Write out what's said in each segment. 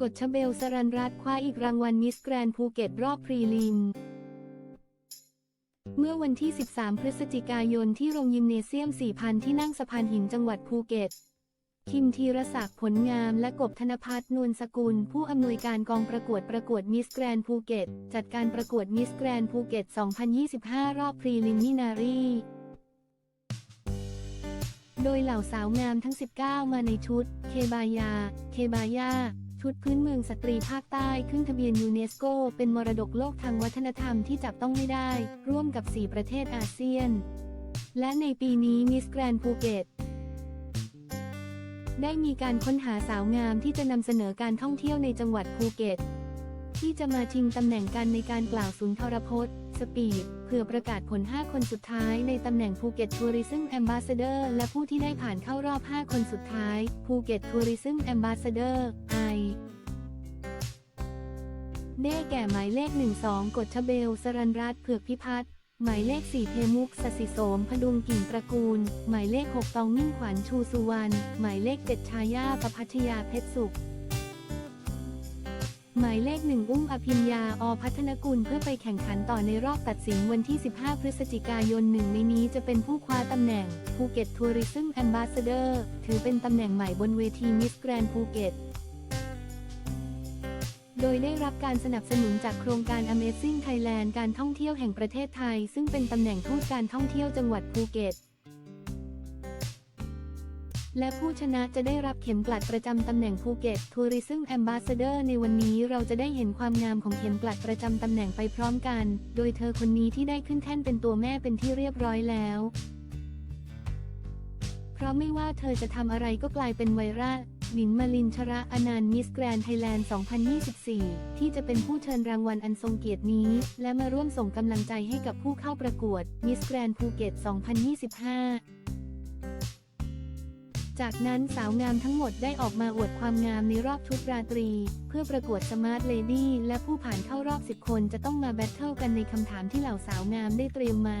กฎชเบลสรันรัตคว้าอีกรางวัลมิสแกรนภูเก็ตรอบพรีลิม เมื่อวันที่ 13 พฤศจิกายนที่โรงยิมเนเซียม 4,000 ที่นั่งสะพานหินจังหวัดภูเก็ต คิมธีรศักดิ์ผลงามและกบธนพัฒน์นวลสกุล ผู้อำนวยการกองประกวดประกวดมิสแกรนภูเก็ต จัดการประกวดมิสแกรนภูเก็ต 2025 รอบพรีลิมินารีโดยเหล่าสาวงามทั้ง 19 มาในชุด เคบายา เคบายา ชุดพื้นเมืองสตรีภาคใต้ขึ้นทะเบียนยูเนสโก เป็นมรดกโลกทางวัฒนธรรมที่จับต้องไม่ได้ ร่วมกับ 4 ประเทศอาเซียน และในปีนี้มิสแกรนภูเก็ตได้มีการค้นหาสาวงามที่จะนำเสนอการท่องเที่ยวในจังหวัดภูเก็ต ที่จะมาชิงตำแหน่งกันในการกล่าวสุนทรพจน์ สปีดเพื่อประกาศผล 5 คนสุดท้ายในตำแหน่งภูเก็ตทัวริซึมแอมบาสเดอร์และผู้ที่ได้ผ่านเข้ารอบ 5 คนสุดท้ายภูเก็ตทัวริซึมแอมบาสเดอร์ไอได้แก่หมายเลข 12 กฎชเบล สรันรัตเผือกพิพัฒน์หมายเลข 4เทมุกสสิโสม พดุงกิ่งตระกูล หมายเลข 6 ตองมิ่งขวัญชูสุวรรณ หมายเลข 7 ชายาประพัชยาเพชรสุข หมายเลขหนึ่งอุ้มอภิญญาอพัฒนกุลเพื่อไปแข่งขันต่อในรอบตัดสินวันที่ 15 พฤศจิกายนหนึ่งในนี้จะเป็นผู้คว้าตำแหน่งภูเก็ตทัวริซึมแอมบาสเดอร์ถือเป็นตำแหน่งใหม่บนเวทีมิสแกรนภูเก็ตโดยได้รับการสนับสนุนจากโครงการ Amazing Thailand การท่องเที่ยวแห่งประเทศไทย ซึ่งเป็นตำแหน่งทูตการท่องเที่ยวจังหวัดภูเก็ต และผู้ชนะจะได้รับเข็มกลัดประจำตำแหน่งภูเก็ตทัวริซึมแอมบาสเดอร์ในวันนี้เราจะได้เห็นความงามของเข็มกลัดประจำตำแหน่งไปพร้อมกัน โดยเธอคนนี้ที่ได้ขึ้นแท่นเป็นตัวแม่เป็นที่เรียบร้อยแล้ว เพราะไม่ว่าเธอจะทำอะไรก็กลายเป็นไวรัลหนินมาลินชระอนันต์มิสแกรนไทยแลนด์ 2024 ที่จะเป็นผู้เชิญรางวัลอันทรงเกียรตินี้ และมาร่วมส่งกำลังใจให้กับผู้เข้าประกวดมิสแกรนภูเก็ต 2025 จากนั้นสาวงามทั้งหมดได้ออกมาอวดความงามในรอบชุดราตรี เพื่อประกวดสมาร์ทเลดี้และผู้ผ่านเข้ารอบ 10 คนจะต้องมาแบทเทิลกันในคำถามที่เหล่าสาวงามได้เตรียมมา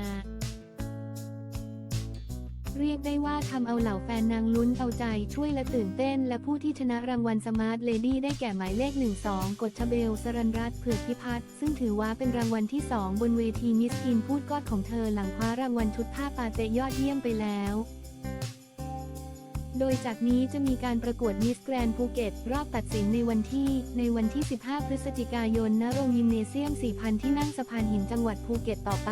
เรียกได้ว่าทำเอาเหล่าแฟนนางลุ้นเอาใจช่วยและตื่นเต้น และผู้ที่ชนะรางวัลสมาร์ทเลดี้ได้แก่หมายเลข 12 กฎชเบล สรันรัตน์เผือกพิพัฒน์ซึ่งถือว่าเป็นรางวัลที่ 2 บนเวทีมิสทีนพูดกอดของเธอหลังคว้ารางวัลชุดผ้าปาเตยอดเยี่ยมไปแล้ว โดยจากนี้จะมีการประกวดมิสแกรนภูเก็ต รอบตัดสินในวันที่ ในวันที่ 15 พฤศจิกายนณโรงยิมเนเซียม 4,000 ที่นั่งสะพานหินจังหวัดภูเก็ตต่อไป